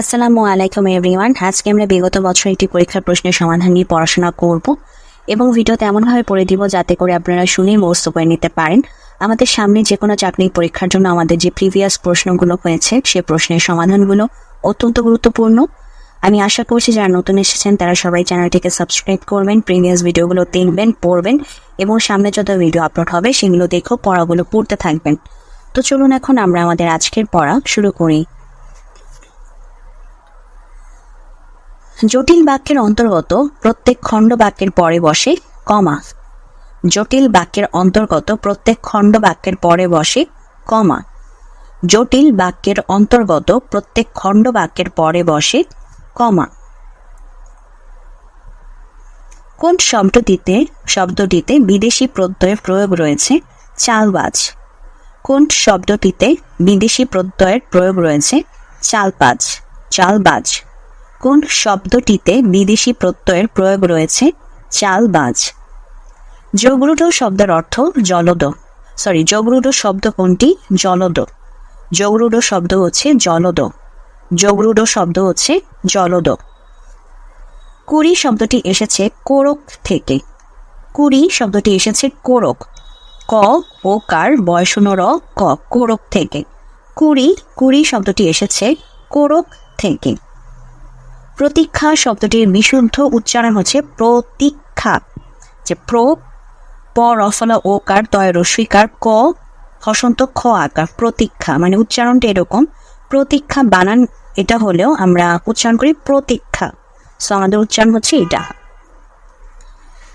আসসালামু আলাইকুম এভরিওয়ান। আজকে আমরা বিগত বছর একটি পরীক্ষার প্রশ্নের সমাধান নিয়ে পড়াশোনা করব এবং ভিডিওতে এমনভাবে পড়ে দিব যাতে করে আপনারা শুনেই মুখস্থ করে নিতে পারেন। আমাদের সামনে যে কোনো চাকরি পরীক্ষার জন্য আমাদের যে প্রিভিয়াস প্রশ্নগুলো হয়েছে, সে প্রশ্নের সমাধানগুলো অত্যন্ত গুরুত্বপূর্ণ। আমি আশা করছি যারা নতুন এসেছেন, তারা সবাই চ্যানেলটিকে সাবস্ক্রাইব করবেন প্রিভিয়াস ভিডিওগুলো দেখবেন, পড়বেন এবং সামনে যত ভিডিও আপলোড হবে, সেগুলো দেখেও পড়াগুলো পড়তে থাকবেন। তো চলুন এখন আমরা আমাদের আজকের পড়া শুরু করি। জটিল বাক্যের অন্তর্গত প্রত্যেক খণ্ড বাক্যের পরে বসে কমা। জটিল বাক্যের অন্তর্গত প্রত্যেক খণ্ড বাক্যের পরে বসে কমা। জটিল বাক্যের অন্তর্গত প্রত্যেক খণ্ড বাক্যের পরে বসে কমা। কোন শব্দটিতে শব্দটিতে বিদেশি প্রত্যয়ের প্রয়োগ রয়েছে? চালবাজ। কোন শব্দটিতে বিদেশি প্রত্যয়ের প্রয়োগ রয়েছে? চালবাজ চালবাজ। কোন শব্দটিতে বিদেশি প্রত্যয়ের প্রয়োগ রয়েছে? চাল চালবাজ। যোগরূঢ় শব্দের অর্থ জলদ। সরি যোগরূঢ় শব্দ কোনটি? জলদ। যোগরূঢ় শব্দ হচ্ছে জলদ। যোগরূঢ় শব্দ হচ্ছে জলদ। কুড়ি শব্দটি এসেছে কোরক থেকে। কুড়ি শব্দটি এসেছে কোরক। ক ও কার বয়সন র ক, কোরক থেকে। কুড়ি কুড়ি শব্দটি এসেছে কোরক থেকে। প্রতীক্ষা শব্দটির বিশুদ্ধ উচ্চারণ হচ্ছে প্রতীক্ষা, যে প্র, প রফলা ও, কার তয় রস্বীকার ক, হসন্ত, খ, আকার, প্রতীক্ষা মানে উচ্চারণটা এরকম। প্রতীক্ষা বানান, এটা হলেও আমরা উচ্চারণ করি প্রতীক্ষা। সো আমাদের উচ্চারণ হচ্ছে এটা।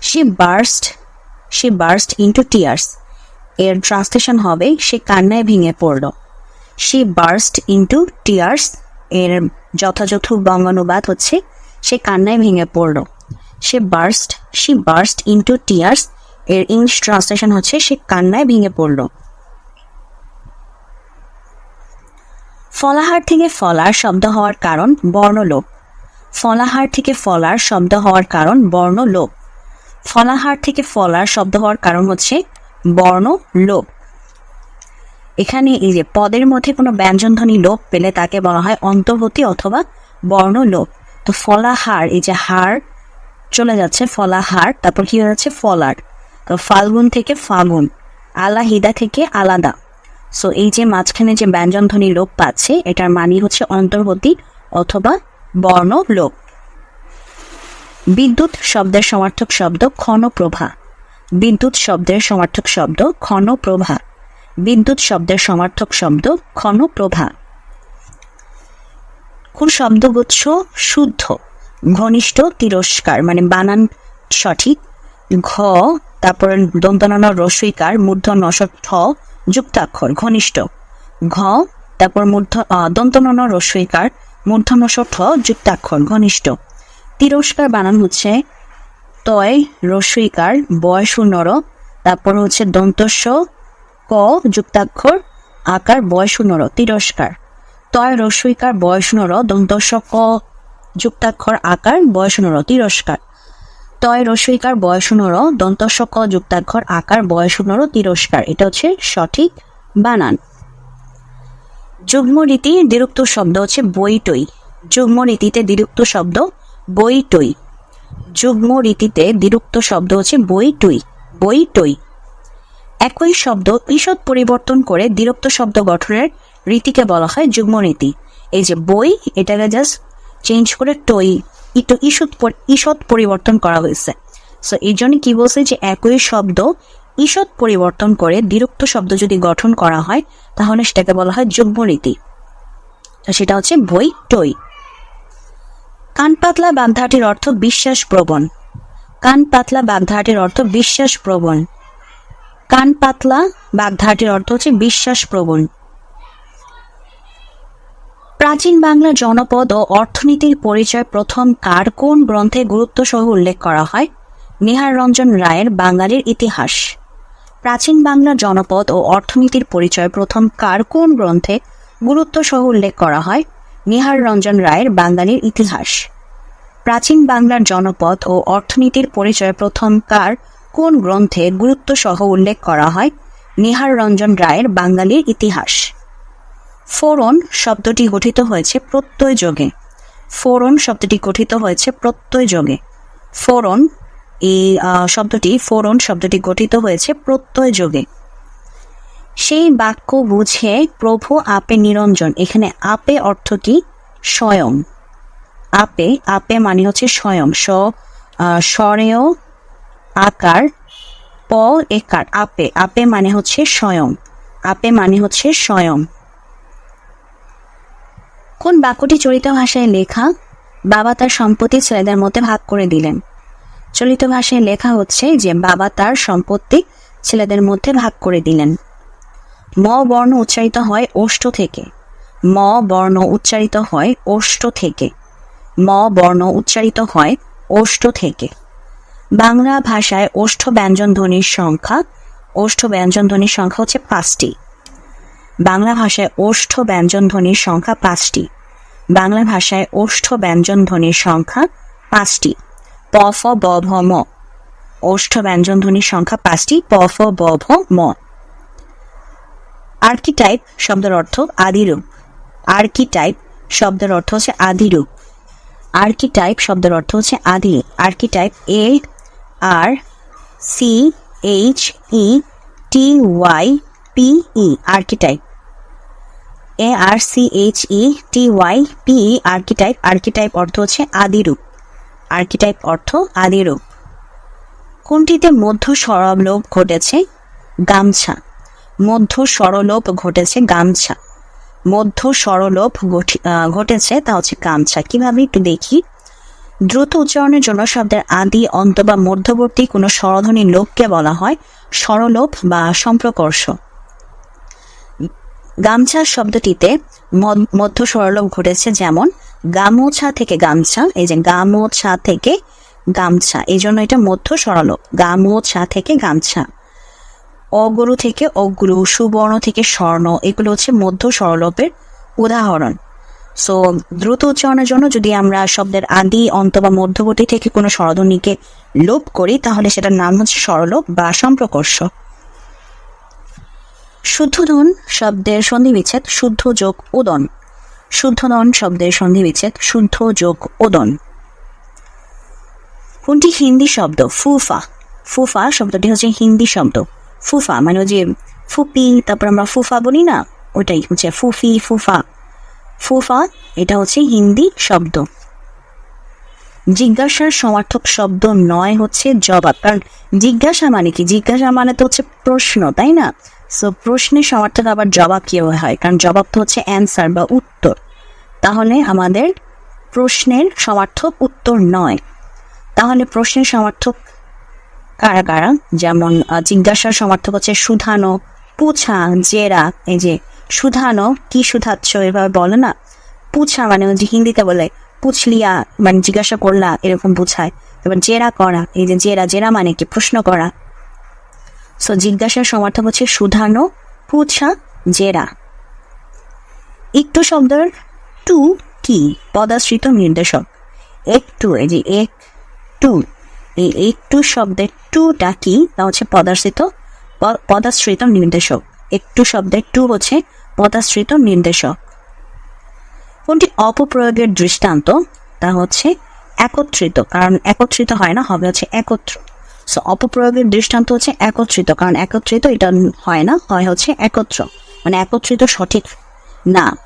সে বার্স্ট সে বার্স্ট ইন্টু টিয়ার্স এর ট্রান্সলেশন হবে, সে কান্নায় ভেঙে পড়ল। সে বার্স্ট ইন্টু টিয়ার্স এর যথাযথ বঙ্গানুবাদ হচ্ছে, সে কান্নায় ভেঙে পড়ল। সে burst she burst into tears এর ইংলিশ ট্রান্সলেশন হচ্ছে, সে কান্নায় ভেঙে পড়ল। ফলাহার থেকে ফলার শব্দ হওয়ার কারণ বর্ণলোপ। ফলাহার থেকে ফলার শব্দ হওয়ার কারণ বর্ণলোপ। ফলাহার থেকে ফলার শব্দ হওয়ার কারণ হচ্ছে বর্ণলোপ। এখানে এই যে পদের মধ্যে কোনো ব্যঞ্জনধ্বনি লোপ পেলে তাকে বলা হয় অন্তর্গতি অথবা বর্ণ বর্ণলোপ তো ফলাহার, এই যে হার চলে যাচ্ছে, ফলাহার, তারপর কি হয়ে যাচ্ছে? ফলার। তো ফাল্গুন থেকে ফাগুন, আলাহিদা থেকে আলাদা। সো এই যে মাঝখানে যে ব্যঞ্জনধ্বনি লোপ পাচ্ছে, এটার মানি হচ্ছে অন্তর্গতি অথবা বর্ণ লোপ। বিদ্যুৎ শব্দের সমার্থক শব্দ ক্ষণপ্রভা। বিদ্যুৎ শব্দের সমার্থক শব্দ ক্ষণপ্রভা। বিদ্যুৎ শব্দের সমার্থক শব্দ ক্ষণপ্রভা। কোন শব্দগুচ্ছ শুদ্ধ, ঘনিষ্ঠ, তিরস্কার মানে বানান সঠিক, ঘ, তারপর দন্তনান রস্বইকার মূর্ধ নসক ঠ যুক্তাক্ষর, ঘনিষ্ঠ, ঘ, তারপর মূর্ধ দন্তনান রস্বইকার মূর্ধ নসক ঠ যুক্তাক্ষর, ঘনিষ্ঠ, তিরস্কার বানান হচ্ছে তয় রস্বইকার বয়স নর তারপর হচ্ছে দন্তস্ব ক, যুক্তাক্ষর, আকার বয়স নর তিরস্কার। তয় রস্বইকার বয়স নর দন্তস্ব ক যুক্তাক্ষর, আকার বয়স নর তিরস্কার। তয় রস্বইকার বয়স নর দন্তস্ব ক যুক্তাক্ষর, আকার বয়স নর তিরস্কার। এটা হচ্ছে সঠিক বানান। যুগ্ম রীতি দ্বিরুক্ত শব্দ হচ্ছে বইটই যুগ্ম রীতিতে দ্বিরুক্ত শব্দ বইটই যুগ্ম রীতিতে দ্বিরুক্ত শব্দ হচ্ছে বইটই বইটই একই শব্দ ঈষৎ পরিবর্তন করে দ্বিরুক্ত শব্দ গঠনের রীতিকে বলা হয় যুগ্ম রীতি। এই যে বই এটাকে জাস্ট চেঞ্জ করে টই একটু ঈষৎ ঈষৎ পরিবর্তন করা হয়েছে। সো এই জন্য কি বলছে যে একই শব্দ ঈষৎ পরিবর্তন করে দ্বিরুক্ত শব্দ যদি গঠন করা হয়, তাহলে সেটাকে বলা হয় যুগ্ম রীতি। সেটা হচ্ছে বই টই কান পাতলা বাগধাটির অর্থ বিশ্বাস প্রবণ। কান পাতলা বাগধাটির অর্থ বিশ্বাস প্রবণ। কান পাতলা বাগধাটির অর্থ হচ্ছে বিশ্বাস প্রবণ প্রাচীন বাংলা জনপদ ও অর্থনীতির পরিচয় প্রথম কার কোন গ্রন্থে গুরুত্ব সহ উল্লেখ করা হয়? নিহার রঞ্জন রায়ের বাঙালির ইতিহাস। প্রাচীন বাংলা জনপদ ও অর্থনীতির পরিচয় প্রথম কার কোন গ্রন্থে গুরুত্ব সহ উল্লেখ করা হয়? নিহার রঞ্জন রায়ের বাঙালির ইতিহাস। প্রাচীন বাংলার জনপদ ও অর্থনীতির পরিচয় প্রথম কার কোন গ্রন্থে গুরুত্ব সহ উল্লেখ করা হয়? নিহার রঞ্জন রায়ের বাঙালির ইতিহাস। ফোরন শব্দটি গঠিত হয়েছে প্রত্যয় যোগে। ফোরন শব্দটি গঠিত হয়েছে প্রত্যয় যোগে। ফোরন এই শব্দটি ফোরন শব্দটি গঠিত হয়েছে প্রত্যয় যোগে। সেই বাক্য বুঝে প্রভু আপে নিরঞ্জন এখানে আপে অর্থ কি স্বয়ং। আপে আপে মানে হচ্ছে স্বয়ং স আহ, স্বরেয় আকার প একার। আপে আপে মানে হচ্ছে স্বয়ং। আপে মানে হচ্ছে স্বয়ং। কোন বাক্যটি চলিত ভাষায় লেখা? বাবা তার সম্পত্তি ছেলেদের মধ্যে ভাগ করে দিলেন। চলিত ভাষায় লেখা হচ্ছে যে, বাবা তার সম্পত্তি ছেলেদের মধ্যে ভাগ করে দিলেন। ম বর্ণ উচ্চারিত হয় ওষ্ঠ থেকে। ম বর্ণ উচ্চারিত হয় ওষ্ঠ থেকে। ম বর্ণ উচ্চারিত হয় ওষ্ঠ থেকে। বাংলা ভাষায় ওষ্ঠ ব্যঞ্জন ধ্বনির সংখ্যা, ওষ্ঠ ব্যঞ্জন ধ্বনির সংখ্যা হচ্ছে পাঁচটি। বাংলা ভাষায় ওষ্ঠ ব্যঞ্জন ধ্বনির সংখ্যা পাঁচটি। বাংলা ভাষায় ওষ্ঠ ব্যঞ্জন ধ্বনির সংখ্যা পাঁচটি। প, ফ, ব, ভ, ম। ওষ্ঠ ব্যঞ্জন ধ্বনির সংখ্যা পাঁচটি, প, ফ, ব, ভ, ম। আর্কিটাইপ শব্দের অর্থ আদিরূপ। আর্কিটাইপ শব্দের অর্থ হচ্ছে আদিরূপ। আর্কিটাইপ শব্দের অর্থ হচ্ছে আদি archetype A R C H E T Y P E archetype A R C H E T Y P E archetype archetype অর্থ হচ্ছে আদিরূপ। আর্কিটাইপ অর্থ আদিরূপ। কোনটিতে মধ্য সরলোভ ঘটেছে? গামছা। মধ্য সরলোভ ঘটেছে গামছা। মধ্য সরলোভ ঘটি- ঘটেছে তা হচ্ছে গামছা। কীভাবে? একটু দেখি। দ্রুত উচ্চারণের জন্য শব্দের আদি, অন্ত বা মধ্যবর্তী কোনো স্বরধ্বনি লোককে বলা হয় স্বরলোভ বা সম্প্রকর্ষ। গামছা শব্দটিতে মধ্য স্বরলোভ ঘটেছে যেমন গামোছা থেকে গামছা, এই যে গামোছা থেকে গামছা, এই জন্য এটা মধ্য স্বরলোভ গামোছা থেকে গামছা। অগুরু থেকে অগ্রু, সুবর্ণ থেকে স্বর্ণ, এগুলো হচ্ছে মধ্য স্বরলোপের উদাহরণ। সো দ্রুত উচ্চারণের জন্য যদি আমরা শব্দের আদি, অন্ত বা মধ্যবর্তী থেকে কোনো স্বরধ্বনিকে লোপ করি, তাহলে সেটার নাম হচ্ছে স্বরলোপ বা সম্প্রকর্ষ। শুদ্ধধন শব্দের সন্ধিবিচ্ছেদ, শুদ্ধ যোগ ওদন শুদ্ধদন শব্দের সন্ধি বিচ্ছেদ শুদ্ধ যোগ ওদন কোনটি হিন্দি শব্দ? ফুফা। ফুফা শব্দটি হচ্ছে হিন্দি শব্দ। ফুফা মানে ওই যে ফুপি, তারপর আমরা ফুফা বলি না? ওটাই হচ্ছে ফুফি, ফুফা। ফুফা এটা হচ্ছে হিন্দি শব্দ। জিজ্ঞাসার সমার্থক শব্দ নয় হচ্ছে জবাব। কারণ জিজ্ঞাসা মানে কি? জিজ্ঞাসা মানে তো হচ্ছে প্রশ্ন, তাই না? সো প্রশ্নের সমার্থক আবার জবাব কীভাবে হয়? কারণ জবাব তো হচ্ছে অ্যান্সার বা উত্তর। তাহলে আমাদের প্রশ্নের সমার্থক উত্তর নয়। তাহলে প্রশ্নের সমার্থক কারা কারা? যেমন জিজ্ঞাসার সমার্থক হচ্ছে সুধানো, পুছা, জেরা, এই যে সুধানো কি সুধাচ্ছ এভাবে বলে না। পুছা মানে যে হিন্দিতে বলে, পুছলিয়া মানে জিজ্ঞাসা করলা, এরকম বুঝায়। এবার জেরা করা, এই যে জেরা জেরা মানে কি? প্রশ্ন করা। সো জিজ্ঞাসার সমার্থক হচ্ছে সুধানো পুছা, জেরা। একটু শব্দের টু কি? পদাশ্রিত নির্দেশক। একটু, এই যে এক টু এই একটু শব্দের টুটা কি? তা হচ্ছে পদাশ্রিত পদাশ্রিত নির্দেশক। একটু শব্দের টু হচ্ছে পদাশ্রিত নির্দেশক। কোনটি অপপ্রয়োগের দৃষ্টান্ত? তা হচ্ছে একত্রিত, কারণ একত্রিত হয় না, হবে হচ্ছে একত্র। সো অপপ্রয়োগের দৃষ্টান্ত হচ্ছে একত্রিত, কারণ একত্রিত এটা হয় না, হয় হচ্ছে একত্র। মানে একত্রিত সঠিক না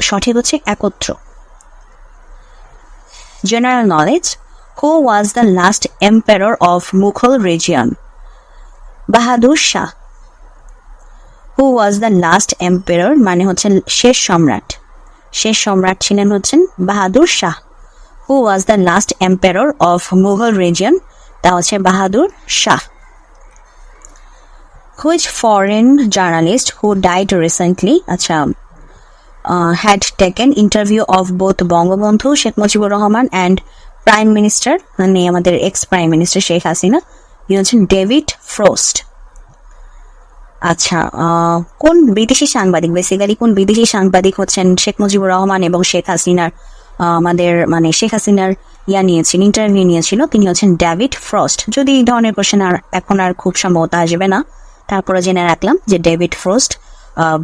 সঠিক হচ্ছে একত্র। General knowledge who was the last emperor of Mughal region? Bahadur Shah. Who was the last empire মানে হচ্ছেন শেষ সম্রাট। শেষ সম্রাট ছিলেন হচ্ছেন Bahadur Shah. Who was the last empire of Mughal region তা হচ্ছে Bahadur Shah. Which foreign journalist who died recently আচ্ছা uh, had interview of both Bangabandhu Sheikh Mujibur Rahman and prime minister মানে আমাদের ex prime minister Sheikh Hasina. ইনি হচ্ছেন David frost. আচ্ছা কোন বিদেশি সাংবাদিক বেসিক্যালি কোন বিদেশি সাংবাদিক হচ্ছেন শেখ মুজিবুর রহমান এবং শেখ হাসিনার আমাদের মানে শেখ হাসিনার ইয়া নিয়েছিল ইন্টারভিউ নিয়েছিল, তিনি হচ্ছেন ডেভিড ফ্রস্ট। যদি এই ধরনের কোশ্চেন আর এখন আর খুব সম্ভবত আসবে না, তারপরে জেনে রাখলাম যে ডেভিড ফ্রস্ট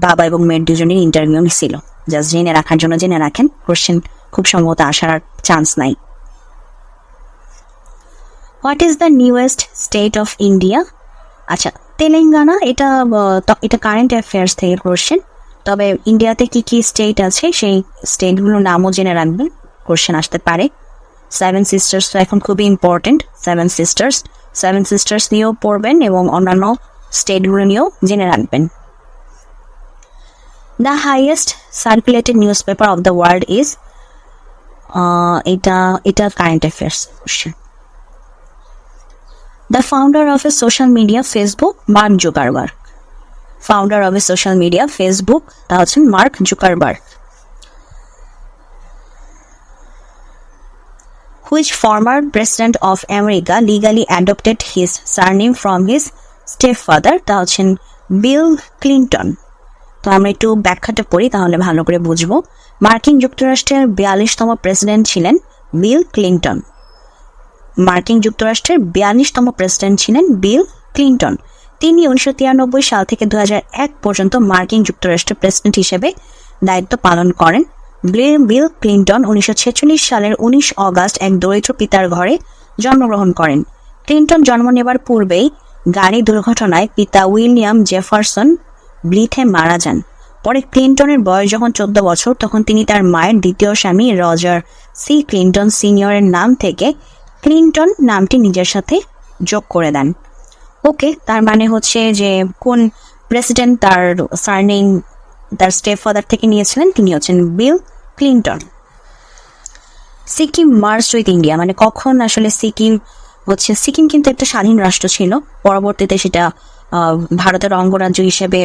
বাবা এবং মেয়ের দুজনের ইন্টারভিউ ছিল জাস্ট জেনে রাখার জন্য জেনে রাখেন কোশ্চেন খুব সম্ভবত আসার আর চান্স নাই। What is the newest state of India আচ্ছা তেলেঙ্গানা, এটা এটা কারেন্ট অ্যাফেয়ার্স থেকে কোশ্চেন তবে ইন্ডিয়াতে কি কি স্টেট আছে, সেই স্টেটগুলোর নামও জেনে রাখবেন কোশ্চেন আসতে পারে। সেভেন সিস্টার্স তো এখন খুবই important seven sisters seven sisters নিয়েও পড়বেন এবং অন্যান্য স্টেটগুলো নিয়েও জেনে রাখবেন। The highest circulated news paper of the world is এটা এটা current affairs question the founder of a social media Facebook Mark Zuckerberg founder of a social media Facebook তা হচ্ছেন Mark Zuckerberg which former president of America legally adopted his surname from his stepfather তা হচ্ছেন Bill Clinton তো আমরা একটু ব্যাখ্যাটা পড়ি, তাহলে ভালো করে বুঝব। মার্কিন যুক্তরাষ্ট্রের বিয়াল্লিশতম প্রেসিডেন্ট ছিলেন বিল ক্লিন্টন মার্কিন যুক্তরাষ্ট্রের বিয়াল্লিশতম প্রেসিডেন্ট ছিলেন বিল ক্লিন্টন। তিনি উনিশশো তিরানব্বই সাল থেকে দু পর্যন্ত মার্কিন যুক্তরাষ্ট্রের প্রেসিডেন্ট হিসেবে দায়িত্ব পালন করেন। বিল বিল ক্লিন্টন উনিশশো ছেচল্লিশ সালের উনিশ অগাস্ট এক দরিদ্র পিতার ঘরে জন্মগ্রহণ করেন। ক্লিন্টন জন্ম নেবার পূর্বেই গাড়ি দুর্ঘটনায় পিতা উইলিয়াম জেফারসন ব্লিথে মারা যান। পরে ক্লিন্টনের বয়স যখন চোদ্দ বছর, তখন তিনি তার মায়ের দ্বিতীয় স্বামী রজার সি ক্লিন্টন সিনিয়রের নাম থেকে ক্লিন্টন নামটি নিজের সাথে যোগ করে দেন। ওকে, তার মানে হচ্ছে যে কোন প্রেসিডেন্ট তার সার্নেম, তার স্টেপ ফাদার থেকে নিয়েছিলেন, তিনি হচ্ছেন Bill Clinton. Sikkim merge with India মানে কখন আসলে সিকিম হচ্ছে, সিকিম কিন্তু একটা স্বাধীন রাষ্ট্র ছিল। পরবর্তীতে সেটা ভারতের অঙ্গরাজ্য হিসেবে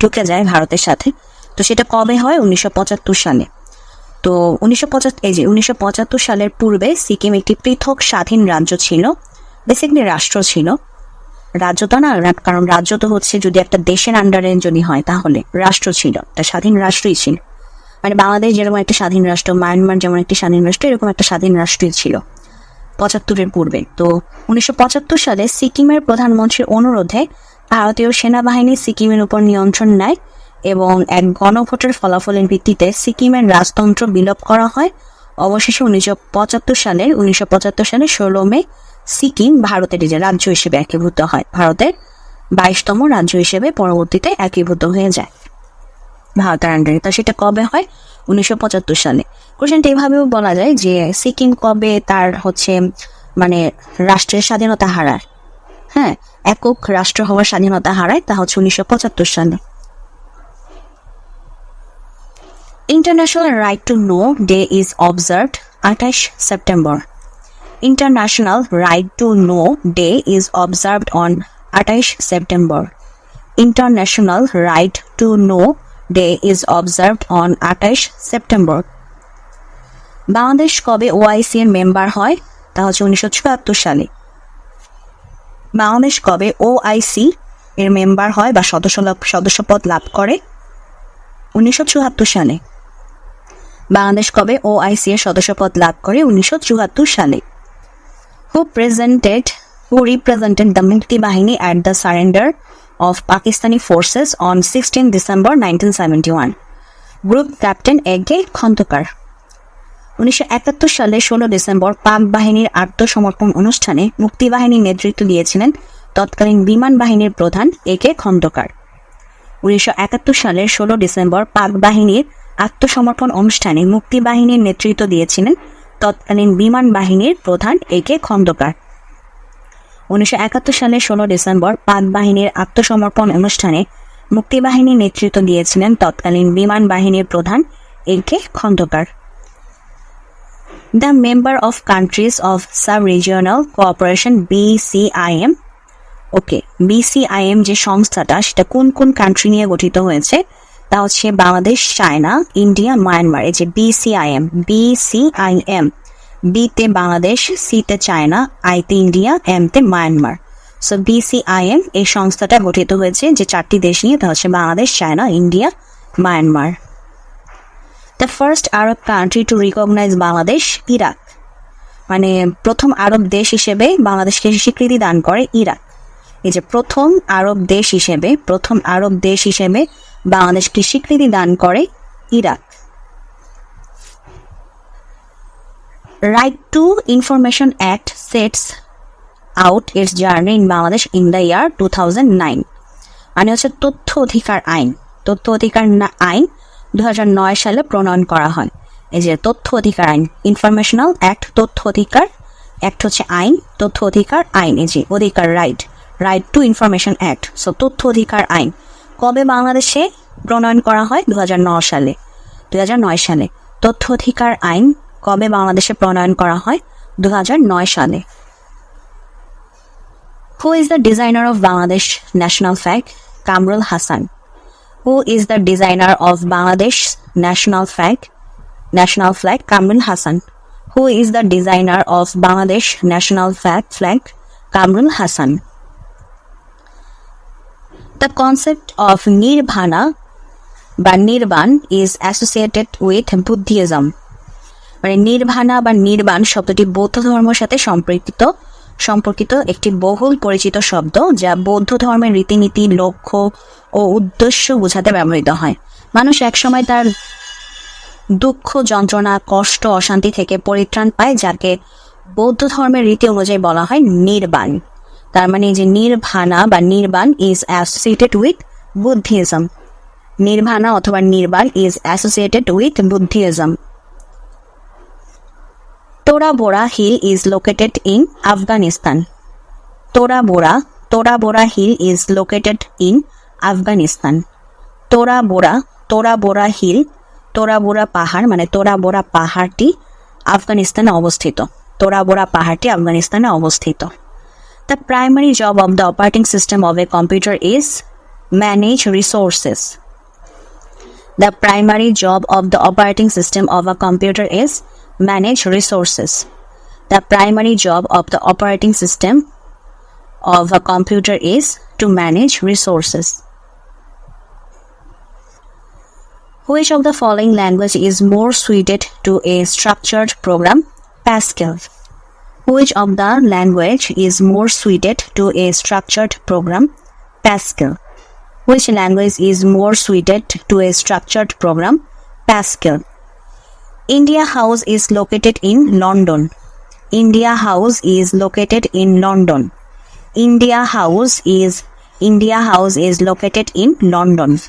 ঢুকে যায় ভারতের সাথে। তো সেটা কবে হয়? উনিশশো পঁচাত্তর সালে। তো উনিশশো পঁচাত্তর, এই যে উনিশশো পঁচাত্তর সালের পূর্বে সিকিম একটি পৃথক স্বাধীন রাজ্য ছিল বেসিকলি রাষ্ট্র ছিল। রাজ্য তো না, কারণ রাজ্য তো হচ্ছে যদি একটা দেশের আন্ডারে যদি হয় তাহলে রাষ্ট্র ছিল, একটা স্বাধীন রাষ্ট্রই ছিল। মানে বাংলাদেশ যেরকম একটা স্বাধীন রাষ্ট্র মায়ানমার যেমন একটি স্বাধীন রাষ্ট্র, এরকম একটা স্বাধীন রাষ্ট্রই ছিল পঁচাত্তরের পূর্বে। তো উনিশশো পঁচাত্তর সালে সিকিমের প্রধানমন্ত্রীর অনুরোধে ভারতীয় সেনাবাহিনী সিকিমের উপর নিয়ন্ত্রণ নেয় এবং এক গণভোটের ফলাফলের ভিত্তিতে সিকিমের রাজতন্ত্র বিলোপ করা হয়। অবশেষে উনিশশো পঁচাত্তর সালের, উনিশশো পঁচাত্তর সালের ষোলো মে সিকিম ভারতের যে রাজ্য হিসেবে একীভূত হয়। ভারতের বাইশতম রাজ্য হিসেবে পরবর্তীতে একীভূত হয়ে যায়। ভারতের আন্ডারে। তা সেটা কবে হয়? উনিশশো পঁচাত্তর সালে। কোশ্চেনটা এভাবেও বলা যায় যে সিকিম কবে তার হচ্ছে মানে রাষ্ট্রের স্বাধীনতা হারায়। হ্যাঁ একক রাষ্ট্র হওয়ার স্বাধীনতা হারায়, তা হচ্ছে উনিশশো পঁচাত্তর সালে। International right to know day is observed আঠাশ September international right to know day is observed on আঠাইশ September international right to know day is observed on আঠাইশ সেপ্টেম্বর বাংলাদেশ কবে ওআইসি এর মেম্বার হয়? তা হচ্ছে উনিশশো চুয়াত্তর সালে। বাংলাদেশ কবে ওআইসি এর মেম্বার হয় বা সদস্য সদস্যপদ লাভ করে? উনিশশো চুয়াত্তর সালে। বাংলাদেশ কবে ওআইসি এর সদস্যপদ লাভ করে উনিশশো চুয়াত্তর সালে who presented, who represented the Mukti Bahini at the surrender of Pakistani forces on 16 December 1971. Group Captain A.K. Khandakar উনিশশো একাত্তর সালে ষোলো ডিসেম্বর পাক বাহিনীর আত্মসমর্পণ অনুষ্ঠানে মুক্তিবাহিনীর নেতৃত্ব দিয়েছিলেন তৎকালীন বিমান বাহিনীর প্রধান এ কে খন্দকার উনিশশো একাত্তর সালের ষোলো ডিসেম্বর পাক বাহিনীর আত্মসমর্পণ অনুষ্ঠানে মুক্তিবাহিনীর নেতৃত্ব দিয়েছিলেন তৎকালীন বিমান বাহিনীর প্রধান এ কে খন্দকার। উনিশশো একাত্তর সালের ষোলো ডিসেম্বর পাক বাহিনীর আত্মসমর্পণ অনুষ্ঠানে মুক্তিবাহিনীর নেতৃত্ব দিয়েছিলেন তৎকালীন বিমান বাহিনীর প্রধান A K Khandakar. The member of countries of sub regional cooperation BCIM okay BCIM যে সংস্থাটা, সেটা কোন কোন কান্ট্রি নিয়ে গঠিত হয়েছে? তা হচ্ছে বাংলাদেশ, চায়না, ইন্ডিয়া, মায়ানমার, এই যে বিসিআইএম বিসিআইএম বিতে বাংলাদেশ সিতে চায়না আইতে ইন্ডিয়া এম তে মায়ানমার সো বিসিআইএম এই সংস্থাটা গঠিত হয়েছে যে চারটি দেশ নিয়ে, তা হচ্ছে Bangladesh, China, India, Myanmar. The first Arab country to recognize Bangladesh Iraq মানে প্রথম আরব দেশ হিসেবে বাংলাদেশকে স্বীকৃতি দান করে ইরাক। এই যে প্রথম আরব দেশ হিসেবে, প্রথম আরব দেশ হিসেবে বাংলাদেশকে স্বীকৃতি দান করে Iraq. Right to information act sets out its journey in Bangladesh in the year two thousand nine মানে হচ্ছে তথ্য অধিকার আইন। তথ্য অধিকার আইন দু নয় সালে প্রণয়ন করা হয়। এই যে তথ্য অধিকার আইন ইনফরমেশনাল অ্যাক্ট তথ্য অধিকার অ্যাক্ট হচ্ছে আইন, তথ্য অধিকার, আইন। এই যে অধিকার right right to information act so তথ্য অধিকার, আইন। কবে বাংলাদেশে প্রণয়ন করা হয়? দু সালে। দু হাজার নয় সালে। তথ্য অধিকার আইন কবে বাংলাদেশে প্রণয়ন করা হয়? দু হাজার নয় সালে। Who is the designer of Bangladesh national flag Kamrul Hasan. Who is the designer of Bangladesh national flag national flag Kamrul Hasan. Who is the designer of Bangladesh national flag flag Kamrul Hasan. The concept of nirvana বা নির্বাণ is associated with Buddhism মানে nirvana বা নির্বাণ শব্দটি বৌদ্ধ ধর্মের সাথে সম্পর্কিত সম্পর্কিত একটি বহুল পরিচিত শব্দ যা বৌদ্ধ ধর্মের রীতিনীতি, লক্ষ্য ও উদ্দেশ্য বোঝাতে ব্যবহৃত হয়। মানুষ একসময় তার দুঃখ, যন্ত্রণা, কষ্ট, অশান্তি থেকে পরিত্রাণ পায়, যাকে বৌদ্ধ ধর্মের রীতি অনুযায়ী বলা হয় নির্বাণ তার মানে যে নির্ভানা বা নির্বাণ is associated with Buddhism nirvana অথবা নির্বাণ is associated with Buddhism Tora Bora Hill is located in Afghanistan. Tora Bora, Tora Bora Hill is located in Afghanistan. Tora Bora, Tora Bora Hill, Tora Bora পাহাড় মানে তোরা বোরা পাহাড়টি আফগানিস্তানে অবস্থিত তোরা বোরা পাহাড়টি আফগানিস্তানে অবস্থিত The primary job of the operating system of a computer is manage resources. The primary job of the operating system of a computer is manage resources. The primary job of the operating system of a computer is to manage resources. Which of the following language is more suited to a structured program? Pascal. Which of the language is more suited to a structured program? Pascal. Which language is more suited to a structured program? Pascal. India House is located in London. India House is located in London. India House is India House is located in London.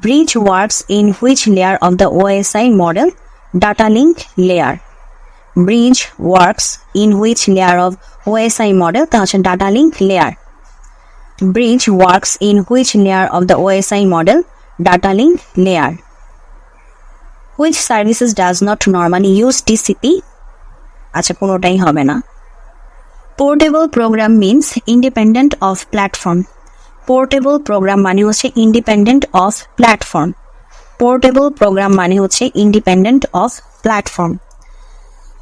Bridge works in which layer of the OSI model? Data link layer. Bridge works in which layer of OSI model তা হচ্ছে data link layer bridge works in which layer of the OSI model data link layer which services does not normally use TCP আচ্ছা কোনোটাই হবে না। Portable program means independent of platform portable program মানে হচ্ছে independent of platform portable program মানে হচ্ছে independent of platform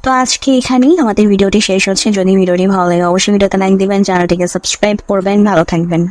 তো আজকে এখানেই আমাদের ভিডিওটি শেষ হচ্ছে। যদি ভিডিওটি ভালো লাগে, অবশ্যই ভিডিওতে লাইক দিবেন চ্যানেলটিকে সাবস্ক্রাইব করবেন। ভালো থাকবেন।